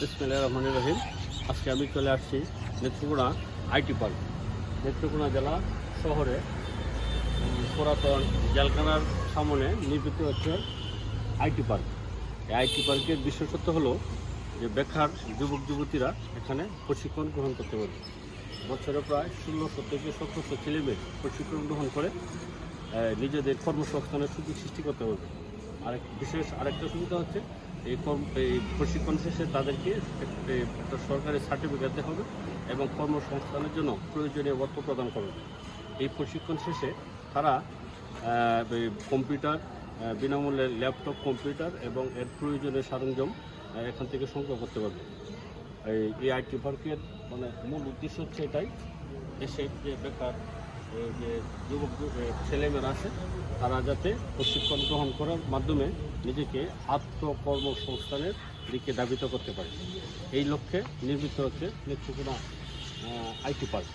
রহিম। আজকে আমি চলে আসছি নেত্রকোনা আইটি পার্ক। নেত্রকোনা জেলা শহরে পুরাতন জেলখানার সামনে নির্মিত হচ্ছে আইটি পার্ক। এই আইটি পার্কের বিশেষত্ব হলো যে বেকার যুবক, যুবতীরা এখানে প্রশিক্ষণ গ্রহণ করতে পারবে বছরে প্রায় ষোলোশো থেকে সতেরোশো ছেলেমেয়ে প্রশিক্ষণ গ্রহণ করে নিজেদের কর্মসংস্থানের সুযোগ সৃষ্টি করতে হবে আরেক, বিশেষ আরেকটা সুবিধা হচ্ছে এই প্রশিক্ষণ শেষে তাদেরকে একটা সরকারি সার্টিফিকেট দেওয়া হবে এবং কর্মসংস্থানের জন্য প্রয়োজনীয় অর্থ প্রদান করবে এই প্রশিক্ষণ শেষে তারা কম্পিউটার বিনামূল্যে ল্যাপটপ, কম্পিউটার এবং এর প্রয়োজনীয় সরঞ্জাম এখান থেকে সংগ্রহ করতে পারবে। এই আইটি পার্কের মানে মূল উদ্দেশ্য হচ্ছে এটাই দেশের যে বেকার যে যুবক ছেলেমেয়েরা আছে, তারা যাতে প্রশিক্ষণ গ্রহণ করার মাধ্যমে নিজেকে আত্মকর্মসংস্থানের দিকে দাবিত করতে পারে। এই লক্ষ্যে নির্মিত হচ্ছে নেত্রকোনা আইটি পার্ক।